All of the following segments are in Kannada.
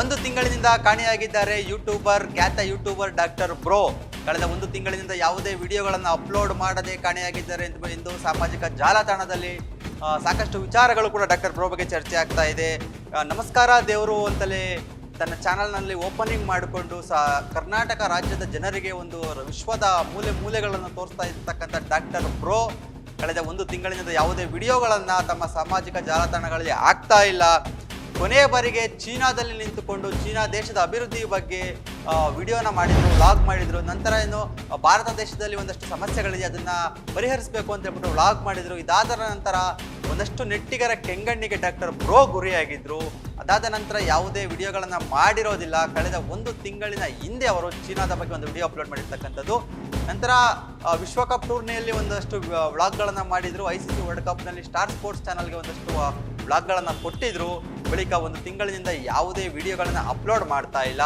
ಒಂದು ತಿಂಗಳಿನಿಂದ ಕಾಣೆಯಾಗಿದ್ದಾರೆ ಯೂಟ್ಯೂಬರ್, ಖ್ಯಾತ ಯೂಟ್ಯೂಬರ್ ಡಾಕ್ಟರ್ ಬ್ರೋ. ಕಳೆದ ಒಂದು ತಿಂಗಳಿನಿಂದ ಯಾವುದೇ ವಿಡಿಯೋಗಳನ್ನು ಅಪ್ಲೋಡ್ ಮಾಡದೆ ಕಾಣೆಯಾಗಿದ್ದಾರೆ ಎಂದು ಎಂದು ಸಾಮಾಜಿಕ ಜಾಲತಾಣದಲ್ಲಿ ಸಾಕಷ್ಟು ವಿಚಾರಗಳು ಕೂಡ ಡಾಕ್ಟರ್ ಬ್ರೋ ಬಗ್ಗೆ ಚರ್ಚೆ ಆಗ್ತಾ ಇದೆ. ನಮಸ್ಕಾರ ದೇವರು ಅಂತಲೇ ತನ್ನ ಚಾನಲ್ನಲ್ಲಿ ಓಪನಿಂಗ್ ಮಾಡಿಕೊಂಡು ಸಾ, ಕರ್ನಾಟಕ ರಾಜ್ಯದ ಜನರಿಗೆ ಒಂದು ವಿಶ್ವದ ಮೂಲೆ ಮೂಲೆಗಳನ್ನು ತೋರಿಸ್ತಾ ಇರ್ತಕ್ಕಂಥ ಡಾಕ್ಟರ್ ಬ್ರೋ. ಕಳೆದ ಒಂದು ತಿಂಗಳಿನಿಂದ ಯಾವುದೇ ವಿಡಿಯೋಗಳನ್ನು ತಮ್ಮ ಸಾಮಾಜಿಕ ಜಾಲತಾಣಗಳಲ್ಲಿ ಆಗ್ತಾ ಇಲ್ಲ. ಕೊನೆಯ ಬಾರಿಗೆ ಚೀನಾದಲ್ಲಿ ನಿಂತುಕೊಂಡು ಚೀನಾ ದೇಶದ ಅಭಿವೃದ್ಧಿ ಬಗ್ಗೆ ವಿಡಿಯೋನ ಮಾಡಿದ್ರು, ವ್ಲಾಗ್ ಮಾಡಿದ್ರು, ನಂತರ ಏನು ಭಾರತ ದೇಶದಲ್ಲಿ ಒಂದಷ್ಟು ಸಮಸ್ಯೆಗಳಿದೆ, ಅದನ್ನ ಪರಿಹರಿಸಬೇಕು ಅಂತ ಹೇಳ್ಬಿಟ್ಟು ವ್ಲಾಗ್ ಮಾಡಿದ್ರು. ಇದಾದ ನಂತರ ಒಂದಷ್ಟು ನೆಟ್ಟಿಗರ ಕೆಂಗಣ್ಣಿಗೆ ಡಾಕ್ಟರ್ ಬ್ರೋ ಗುರಿಯಾಗಿದ್ರು. ಅದಾದ ನಂತರ ಯಾವುದೇ ವಿಡಿಯೋಗಳನ್ನು ಮಾಡಿರೋದಿಲ್ಲ. ಕಳೆದ ಒಂದು ತಿಂಗಳಿನ ಹಿಂದೆ ಅವರು ಚೀನಾದ ಬಗ್ಗೆ ಒಂದು ವಿಡಿಯೋ ಅಪ್ಲೋಡ್ ಮಾಡಿರ್ತಕ್ಕಂಥದ್ದು. ನಂತರ ವಿಶ್ವಕಪ್ ಟೂರ್ನಿಯಲ್ಲಿ ಒಂದಷ್ಟು ವ್ಲಾಗ್ಗಳನ್ನು ಮಾಡಿದರು. ಐ ಸಿ ಸಿ ವರ್ಲ್ಡ್ ಕಪ್ನಲ್ಲಿ ಸ್ಟಾರ್ ಸ್ಪೋರ್ಟ್ಸ್ ಚಾನಲ್ಗೆ ಒಂದಷ್ಟು ವ್ಲಾಗ್ಗಳನ್ನು ಕೊಟ್ಟಿದ್ರು. ಬಳಿಕ ಒಂದು ತಿಂಗಳಿನಿಂದ ಯಾವುದೇ ವಿಡಿಯೋಗಳನ್ನು ಅಪ್ಲೋಡ್ ಮಾಡ್ತಾ ಇಲ್ಲ.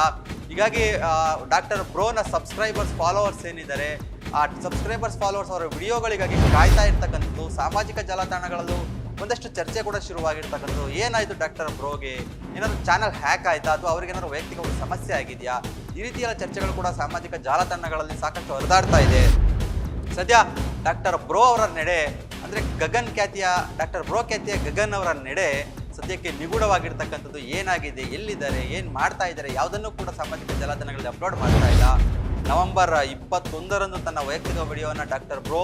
ಹೀಗಾಗಿ ಡಾಕ್ಟರ್ ಬ್ರೋನ ಸಬ್ಸ್ಕ್ರೈಬರ್ಸ್, ಫಾಲೋವರ್ಸ್ ಏನಿದ್ದಾರೆ, ಆ, ಸಬ್ಸ್ಕ್ರೈಬರ್ಸ್, ಫಾಲೋವರ್ಸ್ ಅವರ ವಿಡಿಯೋಗಳಿಗಾಗಿ ಕಾಯ್ತಾ ಇರ್ತಕ್ಕಂಥದ್ದು, ಸಾಮಾಜಿಕ ಜಾಲತಾಣಗಳಲ್ಲೂ ಒಂದಷ್ಟು ಚರ್ಚೆ ಕೂಡ ಶುರುವಾಗಿರ್ತಕ್ಕಂಥದ್ದು. ಏನಾಯಿತು ಡಾಕ್ಟರ್ ಬ್ರೋಗೆ? ಏನಾದರೂ ಚಾನಲ್ ಹ್ಯಾಕ್ ಆಯಿತಾ? ಅಥವಾ ಅವ್ರಿಗೇನಾದ್ರು ವೈಯಕ್ತಿಕ ಒಂದು ಸಮಸ್ಯೆ ಆಗಿದೆಯಾ? ಈ ರೀತಿಯ ಚರ್ಚೆಗಳು ಕೂಡ ಸಾಮಾಜಿಕ ಜಾಲತಾಣಗಳಲ್ಲಿ ಸಾಕಷ್ಟು ಹರಿದಾಡ್ತಾ ಇದೆ. ಸದ್ಯ ಡಾಕ್ಟರ್ ಬ್ರೋ ಅವರ ನಡೆ, ಅಂದರೆ ಗಗನ್ ಖ್ಯಾತಿಯ, ಡಾಕ್ಟರ್ ಬ್ರೋ ಖ್ಯಾತಿಯ ಗಗನ್ ಅವರ ನಡೆ ಸದ್ಯಕ್ಕೆ ನಿಗೂಢವಾಗಿರ್ತಕ್ಕಂಥದ್ದು ಏನಾಗಿದೆ, ಎಲ್ಲಿದ್ದಾರೆ, ಏನು ಮಾಡ್ತಾ ಇದ್ದಾರೆ, ಯಾವುದನ್ನು ಕೂಡ ಸಾಮಾಜಿಕ ಜಾಲತಾಣಗಳಲ್ಲಿ ಅಪ್ಲೋಡ್ ಮಾಡ್ತಾ ಇಲ್ಲ. ನವೆಂಬರ್ ಇಪ್ಪತ್ತೊಂದರಂದು ತನ್ನ ವೈಯಕ್ತಿಕ ವಿಡಿಯೋನ ಡಾಕ್ಟರ್ ಬ್ರೋ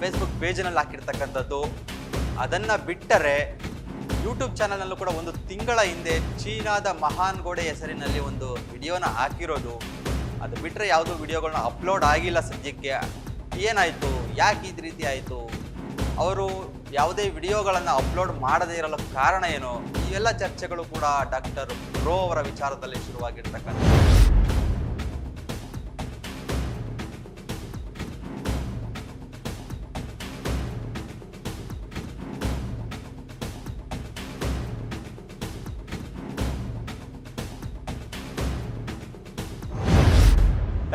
ಫೇಸ್ಬುಕ್ ಪೇಜ್ನಲ್ಲಿ ಹಾಕಿರ್ತಕ್ಕಂಥದ್ದು. ಅದನ್ನು ಬಿಟ್ಟರೆ ಯೂಟ್ಯೂಬ್ ಚಾನಲ್ನಲ್ಲೂ ಕೂಡ ಒಂದು ತಿಂಗಳ ಹಿಂದೆ ಚೀನಾದ ಮಹಾನ್ ಗೋಡೆ ಹೆಸರಿನಲ್ಲಿ ಒಂದು ವಿಡಿಯೋನ ಹಾಕಿರೋದು. ಅದು ಬಿಟ್ಟರೆ ಯಾವುದೂ ವಿಡಿಯೋಗಳನ್ನ ಅಪ್ಲೋಡ್ ಆಗಿಲ್ಲ ಸದ್ಯಕ್ಕೆ. ಏನಾಯಿತು? ಯಾಕೆ ಈ ರೀತಿ ಆಯಿತು? ಅವರು ಯಾವುದೇ ವಿಡಿಯೋಗಳನ್ನು ಅಪ್ಲೋಡ್ ಮಾಡದೇ ಇರಲು ಕಾರಣ ಏನು? ಇವೆಲ್ಲ ಚರ್ಚೆಗಳು ಕೂಡ ಡಾಕ್ಟರ್ ಬ್ರೋ ಅವರ ವಿಚಾರದಲ್ಲಿ ಶುರುವಾಗಿರ್ತಕ್ಕಂಥ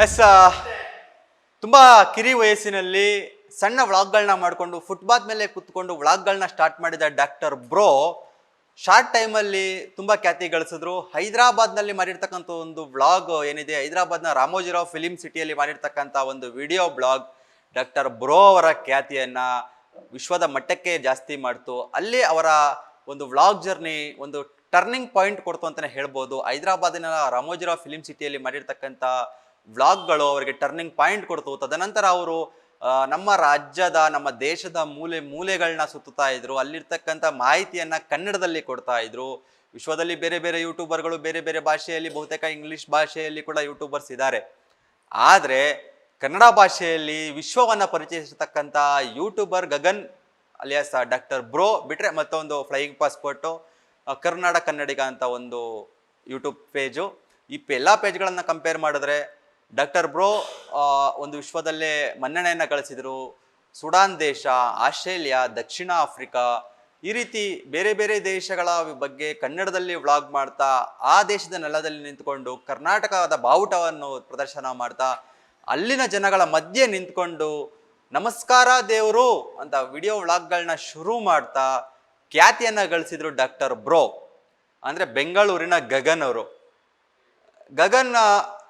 ಎಸ್ ತುಂಬ ಕಿರಿ ವಯಸ್ಸಿನಲ್ಲಿ ಸಣ್ಣ ವ್ಲಾಗ್ಗಳನ್ನ ಮಾಡಿಕೊಂಡು ಫುಟ್ಬಾತ್ ಮೇಲೆ ಕುತ್ಕೊಂಡು ವ್ಲಾಗ್ಗಳನ್ನ ಸ್ಟಾರ್ಟ್ ಮಾಡಿದ ಡಾಕ್ಟರ್ ಬ್ರೋ ಶಾರ್ಟ್ ಟೈಮಲ್ಲಿ ತುಂಬ ಖ್ಯಾತಿ ಗಳಿಸಿದ್ರು. ಹೈದರಾಬಾದ್ನಲ್ಲಿ ಮಾಡಿರ್ತಕ್ಕಂಥ ಒಂದು ವ್ಲಾಗ್ ಏನಿದೆ, ಹೈದರಾಬಾದ್ನ ರಾಮೋಜಿರಾವ್ ಫಿಲಿಮ್ ಸಿಟಿಯಲ್ಲಿ ಮಾಡಿರ್ತಕ್ಕಂಥ ಒಂದು ವಿಡಿಯೋ ಬ್ಲಾಗ್ ಡಾಕ್ಟರ್ ಬ್ರೋ ಅವರ ಖ್ಯಾತಿಯನ್ನು ವಿಶ್ವದ ಮಟ್ಟಕ್ಕೆ ಜಾಸ್ತಿ ಮಾಡ್ತು. ಅಲ್ಲಿ ಅವರ ಒಂದು ವ್ಲಾಗ್ ಜರ್ನಿ ಒಂದು ಟರ್ನಿಂಗ್ ಪಾಯಿಂಟ್ ಕೊಡ್ತು ಅಂತಲೇ ಹೇಳ್ಬೋದು. ಹೈದರಾಬಾದಿನ ರಾಮೋಜಿರಾವ್ ಫಿಲಿಂ ಸಿಟಿಯಲ್ಲಿ ಮಾಡಿರ್ತಕ್ಕಂಥ ವ್ಲಾಗ್ಗಳು ಅವರಿಗೆ ಟರ್ನಿಂಗ್ ಪಾಯಿಂಟ್ ಕೊಡ್ತು ತದನಂತರ ಅವರು ನಮ್ಮ ರಾಜ್ಯದ, ನಮ್ಮ ದೇಶದ ಮೂಲೆ ಮೂಲೆಗಳನ್ನ ಸುತ್ತುತ್ತಾ ಇದ್ರು. ಅಲ್ಲಿರ್ತಕ್ಕಂಥ ಮಾಹಿತಿಯನ್ನ ಕನ್ನಡದಲ್ಲಿ ಕೊಡ್ತಾ ಇದ್ರು. ವಿಶ್ವದಲ್ಲಿ ಬೇರೆ ಬೇರೆ ಯೂಟ್ಯೂಬರ್ಗಳು ಬೇರೆ ಬೇರೆ ಭಾಷೆಯಲ್ಲಿ, ಬಹುತೇಕ ಇಂಗ್ಲಿಷ್ ಭಾಷೆಯಲ್ಲಿ ಕೂಡ ಯೂಟ್ಯೂಬರ್ಸ್ ಇದ್ದಾರೆ ಆದರೆ, ಕನ್ನಡ ಭಾಷೆಯಲ್ಲಿ ವಿಶ್ವವನ್ನು ಪರಿಚಯಿಸತಕ್ಕಂಥ YouTuber Gagan alias, doctor bro ಬಿಟ್ರೆ ಮತ್ತೊಂದು ಫ್ಲೈಯಿಂಗ್ ಪಾಸ್ಪೋರ್ಟು ಕರ್ನಾಟಕ ಕನ್ನಡಿಗ ಅಂತ ಒಂದು ಯೂಟ್ಯೂಬ್ ಪೇಜು. ಈ ಎಲ್ಲ ಪೇಜ್ಗಳನ್ನು ಕಂಪೇರ್ ಮಾಡಿದ್ರೆ ಡಾಕ್ಟರ್ ಬ್ರೋ ಒಂದು ವಿಶ್ವದಲ್ಲೇ ಮನ್ನಣೆಯನ್ನು ಗಳಿಸಿದರು ಸುಡಾನ್ ದೇಶ, ಆಸ್ಟ್ರೇಲಿಯಾ, ದಕ್ಷಿಣ ಆಫ್ರಿಕಾ, ಈ ರೀತಿ ಬೇರೆ ಬೇರೆ ದೇಶಗಳ ಬಗ್ಗೆ ಕನ್ನಡದಲ್ಲಿ ವ್ಲಾಗ್ ಮಾಡ್ತಾ, ಆ ದೇಶದ ನೆಲದಲ್ಲಿ ನಿಂತ್ಕೊಂಡು ಕರ್ನಾಟಕದ ಬಾವುಟವನ್ನು ಪ್ರದರ್ಶನ ಮಾಡ್ತಾ, ಅಲ್ಲಿನ ಜನಗಳ ಮಧ್ಯೆ ನಿಂತ್ಕೊಂಡು ನಮಸ್ಕಾರ ದೇವರು ಅಂತ ವಿಡಿಯೋ ವ್ಲಾಗ್ಗಳನ್ನ ಶುರು ಮಾಡ್ತಾ ಖ್ಯಾತಿಯನ್ನು ಗಳಿಸಿದ್ರು ಡಾಕ್ಟರ್ ಬ್ರೋ. ಅಂದರೆ ಬೆಂಗಳೂರಿನ ಗಗನ್ ಅವರು. ಗಗನ್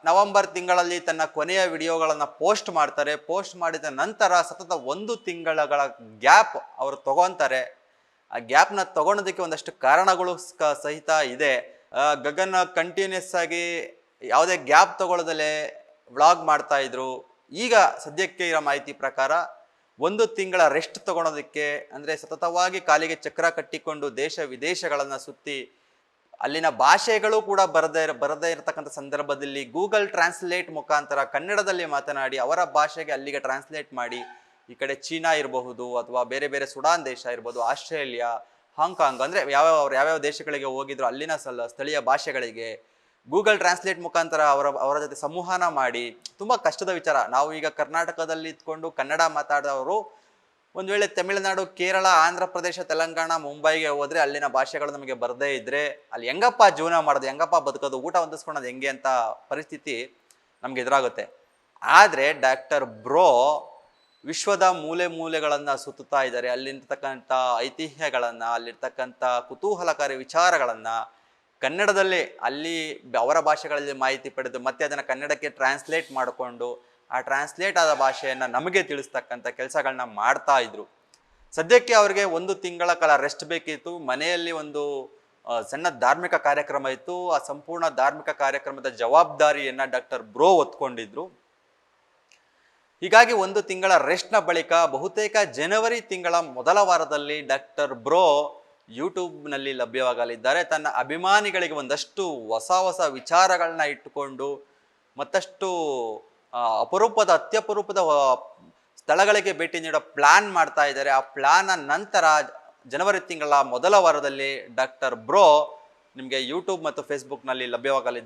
ನವೆಂಬರ್ ತಿಂಗಳಲ್ಲಿ ತನ್ನ ಕೊನೆಯ ವಿಡಿಯೋಗಳನ್ನು ಪೋಸ್ಟ್ ಮಾಡ್ತಾರೆ. ಪೋಸ್ಟ್ ಮಾಡಿದ ನಂತರ ಸತತ ಒಂದು ತಿಂಗಳಗಳ ಗ್ಯಾಪ್ ಅವರು ತಗೊತಾರೆ. ಆ ಗ್ಯಾಪ್ನ ತಗೊಳೋದಕ್ಕೆ ಒಂದಷ್ಟು ಕಾರಣಗಳು ಸಹಿತ ಇದೆ. ಗಗನ್ ಕಂಟಿನ್ಯೂಸ್ ಆಗಿ ಯಾವುದೇ ಗ್ಯಾಪ್ ತಗೊಳ್ಳೋದಲ್ಲೇ ವ್ಲಾಗ್ ಮಾಡ್ತಾ ಇದ್ರು. ಈಗ ಸದ್ಯಕ್ಕೆ ಇರೋ ಮಾಹಿತಿ ಪ್ರಕಾರ ಒಂದು ತಿಂಗಳ ರೆಸ್ಟ್ ತಗೊಳೋದಕ್ಕೆ ಅಂದರೆ ಸತತವಾಗಿ ಕಾಲಿಗೆ ಚಕ್ರ ಕಟ್ಟಿಕೊಂಡು ದೇಶ ವಿದೇಶಗಳನ್ನು ಸುತ್ತಿ ಅಲ್ಲಿನ ಭಾಷೆಗಳು ಕೂಡ ಬರದೇ ಬರದೇ ಇರತಕ್ಕಂಥ ಸಂದರ್ಭದಲ್ಲಿ ಗೂಗಲ್ ಟ್ರಾನ್ಸ್ಲೇಟ್ ಮುಖಾಂತರ ಕನ್ನಡದಲ್ಲಿ ಮಾತನಾಡಿ ಅವರ ಭಾಷೆಗೆ ಅಲ್ಲಿಗೆ ಟ್ರಾನ್ಸ್ಲೇಟ್ ಮಾಡಿ ಈ ಕಡೆ ಚೀನಾ ಇರಬಹುದು ಅಥವಾ ಬೇರೆ ಬೇರೆ ಸುಡಾನ್ ದೇಶ ಇರ್ಬೋದು ಆಸ್ಟ್ರೇಲಿಯಾ, ಹಾಂಗ್ಕಾಂಗ್ ಅಂದರೆ ಯಾವ್ಯಾವ ಅವ್ರು ಯಾವ್ಯಾವ ದೇಶಗಳಿಗೆ ಹೋಗಿದ್ರು ಅಲ್ಲಿನ ಸಲ, ಸ್ಥಳೀಯ ಭಾಷೆಗಳಿಗೆ ಗೂಗಲ್ ಟ್ರಾನ್ಸ್ಲೇಟ್ ಮುಖಾಂತರ ಅವರ ಅವರ ಜೊತೆ ಸಂವಹನ ಮಾಡಿ, ತುಂಬ ಕಷ್ಟದ ವಿಚಾರ. ನಾವು ಈಗ ಕರ್ನಾಟಕದಲ್ಲಿ ಇದ್ಕೊಂಡು ಕನ್ನಡ ಮಾತಾಡೋರು ಒಂದು ವೇಳೆ ತಮಿಳುನಾಡು, ಕೇರಳ, ಆಂಧ್ರ ಪ್ರದೇಶ, ತೆಲಂಗಾಣ, ಮುಂಬೈಗೆ ಹೋದ್ರೆ ಅಲ್ಲಿನ ಭಾಷೆಗಳು ನಮಗೆ ಬರದೇ ಇದ್ರೆ ಅಲ್ಲಿ ಹೆಂಗಪ್ಪ ಜೀವನ ಮಾಡೋದು, ಹೆಂಗಪ್ಪ ಬದುಕೋದು, ಊಟ ಹೊಂದಿಸ್ಕೊಳೋದು ಹೆಂಗೆ ಅಂತ ಪರಿಸ್ಥಿತಿ ನಮ್ಗೆ ಎದುರಾಗುತ್ತೆ. ಆದರೆ ಡಾಕ್ಟರ್ ಬ್ರೋ ವಿಶ್ವದ ಮೂಲೆ ಮೂಲೆಗಳನ್ನು ಸುತ್ತುತ್ತಾ ಇದ್ದಾರೆ. ಅಲ್ಲಿರ್ತಕ್ಕಂಥ ಐತಿಹ್ಯಗಳನ್ನು, ಅಲ್ಲಿರ್ತಕ್ಕಂಥ ಕುತೂಹಲಕಾರಿ ವಿಚಾರಗಳನ್ನು ಕನ್ನಡದಲ್ಲಿ, ಅಲ್ಲಿ ಅವರ ಭಾಷೆಗಳಲ್ಲಿ ಮಾಹಿತಿ ಪಡೆದು ಮತ್ತೆ ಅದನ್ನು ಕನ್ನಡಕ್ಕೆ ಟ್ರಾನ್ಸ್ಲೇಟ್ ಮಾಡಿಕೊಂಡು ಆ ಟ್ರಾನ್ಸ್ಲೇಟ್ ಆದ ಭಾಷೆಯನ್ನು ನಮಗೆ ತಿಳಿಸ್ತಕ್ಕಂಥ ಕೆಲಸಗಳನ್ನ ಮಾಡ್ತಾ ಇದ್ರು. ಸದ್ಯಕ್ಕೆ ಅವರಿಗೆ ಒಂದು ತಿಂಗಳ ಕಾಲ ರೆಸ್ಟ್ ಬೇಕಿತ್ತು. ಮನೆಯಲ್ಲಿ ಒಂದು ಸಣ್ಣ ಧಾರ್ಮಿಕ ಕಾರ್ಯಕ್ರಮ ಇತ್ತು. ಆ ಸಂಪೂರ್ಣ ಧಾರ್ಮಿಕ ಕಾರ್ಯಕ್ರಮದ ಜವಾಬ್ದಾರಿಯನ್ನ ಡಾಕ್ಟರ್ ಬ್ರೋ ಒತ್ಕೊಂಡಿದ್ರು. ಹೀಗಾಗಿ ಒಂದು ತಿಂಗಳ ರೆಸ್ಟ್ನ ಬಳಿಕ ಬಹುತೇಕ ಜನವರಿ ತಿಂಗಳ ಮೊದಲ ವಾರದಲ್ಲಿ ಡಾಕ್ಟರ್ ಬ್ರೋ ಯೂಟ್ಯೂಬ್ನಲ್ಲಿ ಲಭ್ಯವಾಗಲಿದ್ದಾರೆ. ತನ್ನ ಅಭಿಮಾನಿಗಳಿಗೆ ಒಂದಷ್ಟು ಹೊಸ ಹೊಸ ವಿಚಾರಗಳನ್ನ ಇಟ್ಟುಕೊಂಡು ಮತ್ತಷ್ಟು ಅಪರೂಪದ, ಅತ್ಯಪರೂಪದ ಸ್ಥಳಗಳಿಗೆ ಭೇಟಿ ನೀಡೋ ಪ್ಲಾನ್ ಮಾಡ್ತಾ ಇದ್ದಾರೆ. ಆ ಪ್ಲಾನ್ ನಂತರ ಜನವರಿ ತಿಂಗಳ ಮೊದಲ ವಾರದಲ್ಲಿ ಡಾಕ್ಟರ್ ಬ್ರೋ ನಿಮಗೆ ಯೂಟ್ಯೂಬ್ ಮತ್ತು ಫೇಸ್ಬುಕ್ನಲ್ಲಿ ಲಭ್ಯವಾಗಲಿದ್ದಾರೆ